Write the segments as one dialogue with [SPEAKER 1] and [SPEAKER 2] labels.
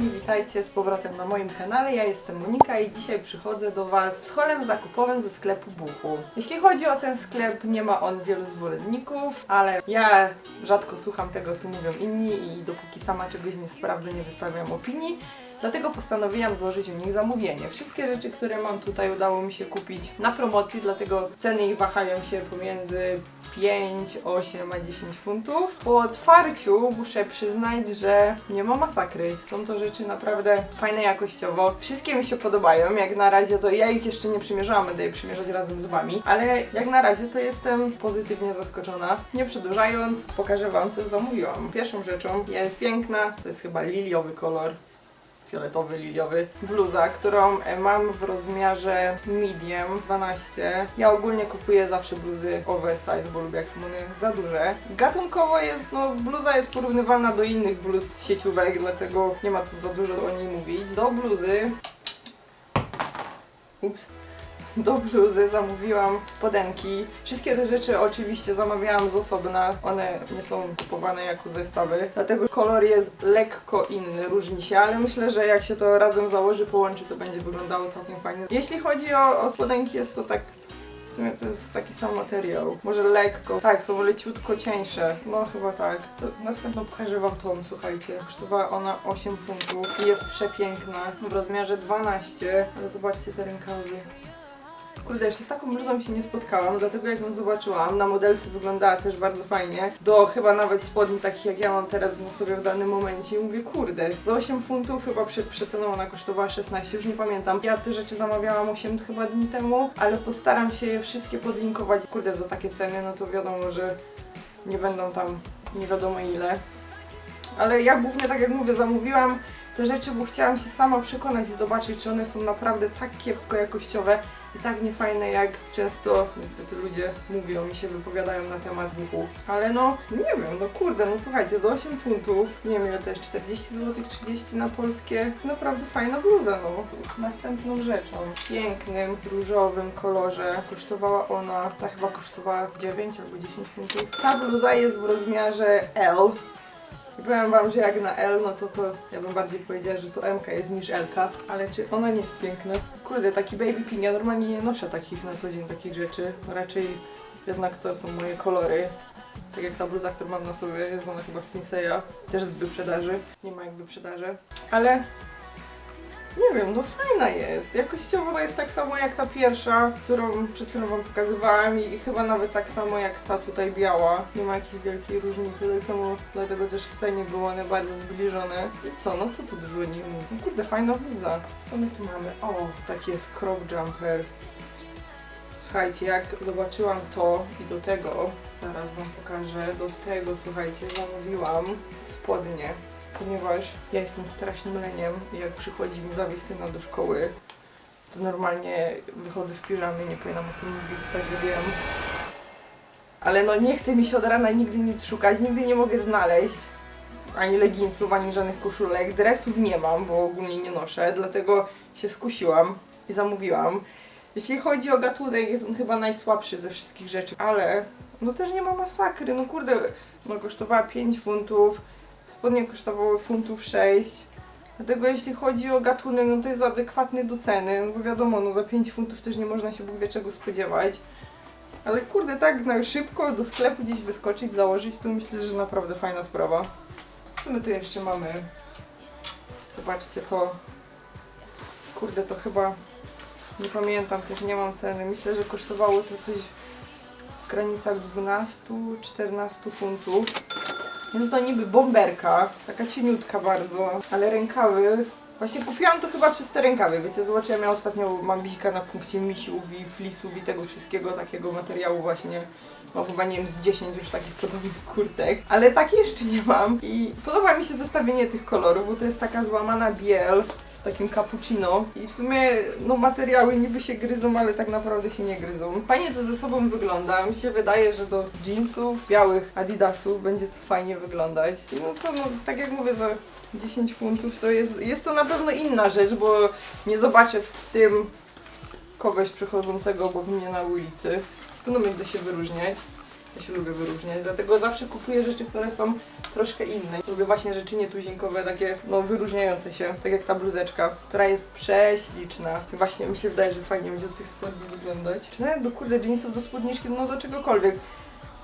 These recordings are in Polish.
[SPEAKER 1] witajcie z powrotem na moim kanale. Ja jestem Monika i dzisiaj przychodzę do Was z holem zakupowym ze sklepu Buchu. Jeśli chodzi o ten sklep, nie ma on wielu zwolenników, ale ja rzadko słucham tego, co mówią inni i dopóki sama czegoś nie sprawdzę, nie wystawiam opinii. Dlatego postanowiłam złożyć u nich zamówienie. Wszystkie rzeczy, które mam tutaj udało mi się kupić na promocji, dlatego ceny ich wahają się pomiędzy 5, 8 a 10 funtów. Po otwarciu muszę przyznać, że nie ma masakry. Są to rzeczy naprawdę fajne jakościowo. Wszystkie mi się podobają. Jak na razie to ja ich jeszcze nie przymierzałam, będę je przymierzać razem z Wami, ale jak na razie to jestem pozytywnie zaskoczona. Nie przedłużając, pokażę Wam co zamówiłam. Pierwszą rzeczą jest piękna, to jest chyba liliowy kolor fioletowy, liliowy bluza, którą e, mam w rozmiarze medium 12. Ja ogólnie kupuję zawsze bluzy oversize, bo lubię jak są one za duże. Gatunkowo jest, no bluza jest porównywalna do innych bluz z sieciówek, dlatego nie ma co za dużo o niej mówić. Do bluzy Ups. Do bluzy zamówiłam spodenki. Wszystkie te rzeczy oczywiście zamawiałam z osobna. One nie są kupowane jako zestawy. Dlatego kolor jest lekko inny, różni się, ale myślę, że jak się to razem założy, połączy, to będzie wyglądało całkiem fajnie. Jeśli chodzi o, o spodenki, jest to tak w sumie to jest taki sam materiał. Może lekko. Tak, są leciutko cieńsze. No chyba tak. To następną pokażę wam tą, słuchajcie. Kosztowała ona 8 funtów i jest przepiękna. W rozmiarze 12. Ale zobaczcie te rękawy. Kurde, jeszcze z taką bluzą się nie spotkałam, dlatego jak ją zobaczyłam, na modelce wyglądała też bardzo fajnie. Do chyba nawet spodni takich jak ja mam teraz na sobie w danym momencie i mówię, kurde, za 8 funtów chyba przed przeceną ona kosztowała 16, już nie pamiętam. Ja te rzeczy zamawiałam 8 chyba dni temu, ale postaram się je wszystkie podlinkować. Kurde, za takie ceny, no to wiadomo, że nie będą tam nie wiadomo ile. Ale ja głównie, tak jak mówię, zamówiłam te rzeczy, bo chciałam się sama przekonać i zobaczyć, czy one są naprawdę tak kiepsko jakościowe i tak niefajne, jak często niestety ludzie mówią i się wypowiadają na temat buchu. Ale no, nie wiem, no kurde, no słuchajcie, za 8 funtów, nie wiem ile to jest, 40 zł, 30 na polskie, to naprawdę fajna bluza, no. Następną rzeczą, w pięknym, różowym kolorze, kosztowała ona, ta chyba kosztowała 9 albo 10 funtów. Ta bluza jest w rozmiarze L, i powiem wam, że jak na L, no to to ja bym bardziej powiedziała, że to M jest niż L, ale czy ona nie jest piękna? Kurde, taki baby pink, ja normalnie nie noszę takich na co dzień, takich rzeczy. Raczej jednak to są moje kolory. Tak jak ta bluza, którą mam na sobie, jest ona chyba z Sinseya, też z wyprzedaży. Nie ma jak wyprzedaży. Ale nie wiem, no fajna jest. Jakościowo jest tak samo jak ta pierwsza, którą przed chwilą wam pokazywałam i chyba nawet tak samo jak ta tutaj biała. Nie ma jakiejś wielkiej różnicy, tak samo dlatego też w cenie były one bardzo zbliżone. I co, no co tu dużo nie mówię. No kurde, fajna bluza. Co my tu mamy? O, taki jest crop jumper. Słuchajcie, jak zobaczyłam to i do tego, zaraz wam pokażę, do tego, słuchajcie, zamówiłam spodnie ponieważ ja jestem strasznym leniem jak przychodzi mi zawieźć syna do szkoły, to normalnie wychodzę w piżamie, nie powinnam o tym mówić, tak wiem. Ale no nie chce mi się od rana nigdy nic szukać, nigdy nie mogę znaleźć ani leginsów, ani żadnych koszulek. Dresów nie mam, bo ogólnie nie noszę, dlatego się skusiłam i zamówiłam. Jeśli chodzi o gatunek, jest on chyba najsłabszy ze wszystkich rzeczy, ale no też nie ma masakry. No kurde, no kosztowała 5 funtów, spodnie kosztowały funtów 6. Dlatego jeśli chodzi o gatunek, no to jest adekwatny do ceny, no bo wiadomo, no za 5 funtów też nie można się Bóg wie czego spodziewać. Ale kurde, tak na szybko do sklepu gdzieś wyskoczyć, założyć, to myślę, że naprawdę fajna sprawa. Co my tu jeszcze mamy? Zobaczcie to. Kurde, to chyba... Nie pamiętam, też nie mam ceny. Myślę, że kosztowało to coś w granicach 12-14 funtów. Jest to niby bomberka, taka cieniutka bardzo, ale rękawy. Właśnie kupiłam to chyba przez te rękawy, wiecie, zobaczyłam, ja ostatnio mam bzika na punkcie misiów i flisów i tego wszystkiego, takiego materiału właśnie. Mam chyba, nie wiem, z 10 już takich podobnych kurtek, ale takie jeszcze nie mam. I podoba mi się zestawienie tych kolorów, bo to jest taka złamana biel z takim cappuccino. I w sumie, no materiały niby się gryzą, ale tak naprawdę się nie gryzą. Fajnie to ze sobą wygląda. Mi się wydaje, że do jeansów, białych adidasów będzie to fajnie wyglądać. I no co, no tak jak mówię, za 10 funtów to jest, jest to na pewno inna rzecz, bo nie zobaczę w tym kogoś przechodzącego obok mnie na ulicy. Pewno będę się wyróżniać. Ja się lubię wyróżniać, dlatego zawsze kupuję rzeczy, które są troszkę inne. Lubię właśnie rzeczy nietuzinkowe, takie no wyróżniające się, tak jak ta bluzeczka, która jest prześliczna. I właśnie mi się wydaje, że fajnie będzie do tych spodni wyglądać. Czy nawet do kurde jeansów, do spódniczki, no do czegokolwiek.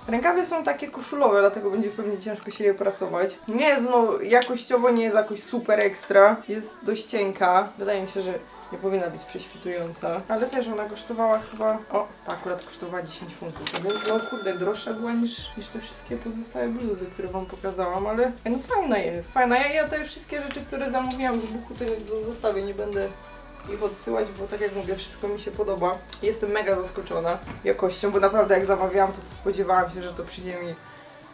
[SPEAKER 1] Rękawy są takie koszulowe, dlatego będzie pewnie ciężko się je prasować. Nie jest no, jakościowo nie jest jakoś super ekstra. Jest dość cienka. Wydaje mi się, że nie powinna być prześwitująca. Ale też ona kosztowała chyba... O, ta akurat kosztowała 10 funtów. Więc no kurde, droższa była niż, niż te wszystkie pozostałe bluzy, które wam pokazałam, ale no fajna jest. Fajna. Ja, ja te wszystkie rzeczy, które zamówiłam z buku, to zostawię, nie będę ich odsyłać, bo tak jak mówię, wszystko mi się podoba. Jestem mega zaskoczona jakością, bo naprawdę jak zamawiałam, to, to spodziewałam się, że to przyjdzie mi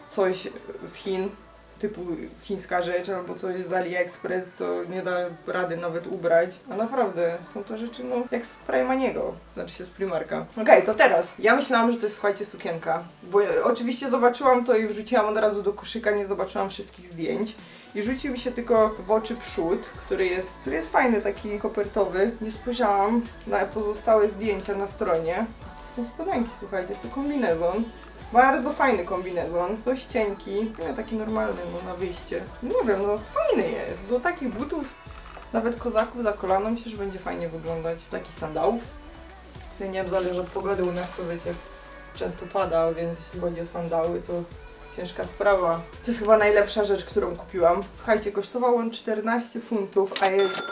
[SPEAKER 1] coś z Chin, typu chińska rzecz albo coś z AliExpress, co nie da rady nawet ubrać. A naprawdę są to rzeczy, no, jak z Primaniego, znaczy się z Primarka. Okej, to teraz. Ja myślałam, że to jest, słuchajcie, sukienka, bo ja, oczywiście zobaczyłam to i wrzuciłam od razu do koszyka, nie zobaczyłam wszystkich zdjęć. I rzucił mi się tylko w oczy przód, który jest, który jest fajny, taki kopertowy. Nie spojrzałam na pozostałe zdjęcia na stronie. To są spodenki, słuchajcie, jest to kombinezon. Bardzo fajny kombinezon, dość cienki, no, taki normalny no, na wyjście. Nie wiem, no fajny jest. Do takich butów, nawet kozaków za kolano, myślę, że będzie fajnie wyglądać. Taki sandałów. W sensie nie wiem, zależy od pogody u nas, to wiecie, często pada, więc jeśli chodzi o sandały, to ciężka sprawa. To jest chyba najlepsza rzecz, którą kupiłam. Słuchajcie, kosztował on 14 funtów, a jest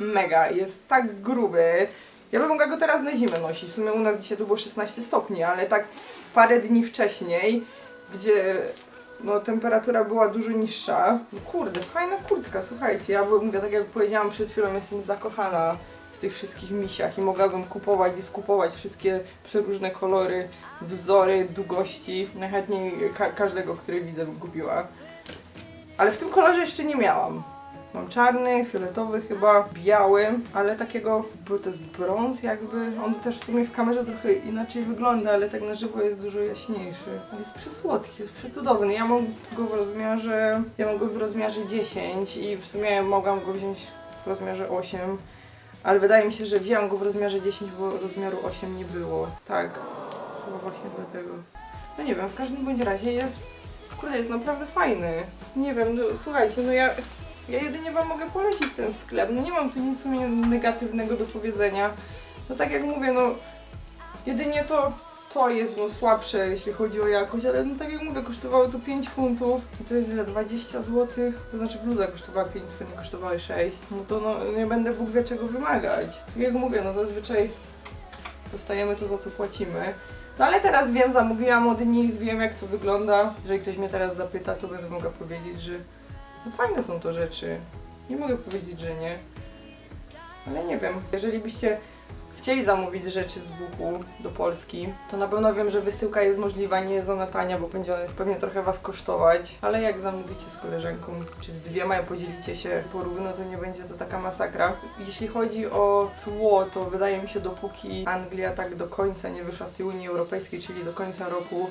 [SPEAKER 1] mega, jest tak gruby. Ja bym mogła go teraz na zimę nosić. W sumie u nas dzisiaj tu było 16 stopni, ale tak parę dni wcześniej, gdzie no, temperatura była dużo niższa. No, kurde, fajna kurtka, słuchajcie. Ja mówię, tak jak powiedziałam przed chwilą, jestem zakochana w tych wszystkich misiach i mogłabym kupować i skupować wszystkie przeróżne kolory, wzory, długości. Najchętniej ka- każdego, który widzę, bym kupiła. Ale w tym kolorze jeszcze nie miałam. Mam czarny, fioletowy chyba, biały, ale takiego, bo to jest brąz jakby. On też w sumie w kamerze trochę inaczej wygląda, ale tak na żywo jest dużo jaśniejszy. Ale jest przesłodki, jest przecudowny. Ja mam go w rozmiarze, ja mam go w rozmiarze 10 i w sumie mogłam go wziąć w rozmiarze 8. Ale wydaje mi się, że wzięłam go w rozmiarze 10, bo rozmiaru 8 nie było. Tak, chyba właśnie dlatego. No nie wiem, w każdym bądź razie jest, kurde, jest naprawdę fajny. Nie wiem, no słuchajcie, no ja, ja jedynie wam mogę polecić ten sklep. No nie mam tu nic negatywnego do powiedzenia. No tak jak mówię, no jedynie to to jest no słabsze, jeśli chodzi o jakość, ale no tak jak mówię, kosztowało to 5 funtów i to jest ile? 20 zł? To znaczy bluza kosztowała 5, spodnie kosztowały 6. No to no nie będę Bóg wie czego wymagać. Tak jak mówię, no zazwyczaj dostajemy to za co płacimy. No ale teraz wiem, zamówiłam od nich, wiem jak to wygląda. Jeżeli ktoś mnie teraz zapyta, to będę mogła powiedzieć, że no fajne są to rzeczy. Nie mogę powiedzieć, że nie. Ale nie wiem. Jeżeli byście chcieli zamówić rzeczy z Buchu do Polski, to na pewno wiem, że wysyłka jest możliwa, nie jest ona tania, bo będzie pewnie trochę Was kosztować. Ale jak zamówicie z koleżanką, czy z dwiema i podzielicie się porówno, to nie będzie to taka masakra. Jeśli chodzi o cło, to wydaje mi się, dopóki Anglia tak do końca nie wyszła z tej Unii Europejskiej, czyli do końca roku,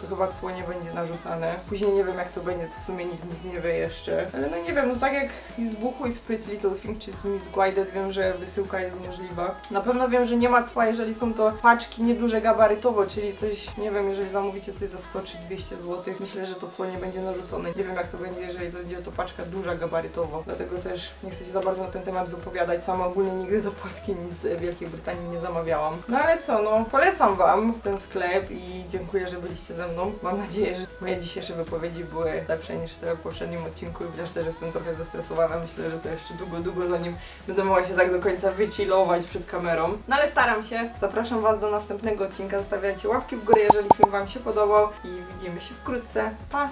[SPEAKER 1] to chyba cło nie będzie narzucane. Później nie wiem jak to będzie, to w sumie nikt nic nie wie jeszcze. Ale no nie wiem, no tak jak i z Buchu i z Pretty Little Thing czy z Miss Guided wiem, że wysyłka jest możliwa. Na pewno wiem, że nie ma cła, jeżeli są to paczki nieduże gabarytowo, czyli coś, nie wiem, jeżeli zamówicie coś za 100 czy 200 zł, myślę, że to cło nie będzie narzucone. Nie wiem jak to będzie, jeżeli będzie to paczka duża gabarytowo. Dlatego też nie chcę się za bardzo na ten temat wypowiadać. Sama ogólnie nigdy do Polski nic z Wielkiej Brytanii nie zamawiałam. No ale co, no polecam Wam ten sklep i dziękuję, że byliście ze mną. Mam nadzieję, że moje dzisiejsze wypowiedzi były lepsze niż te w poprzednim odcinku i też też jestem trochę zestresowana. Myślę, że to jeszcze długo, długo zanim będę mogła się tak do końca wychillować przed kamerą. No ale staram się. Zapraszam Was do następnego odcinka. Zostawiajcie łapki w górę, jeżeli film Wam się podobał i widzimy się wkrótce. Pa!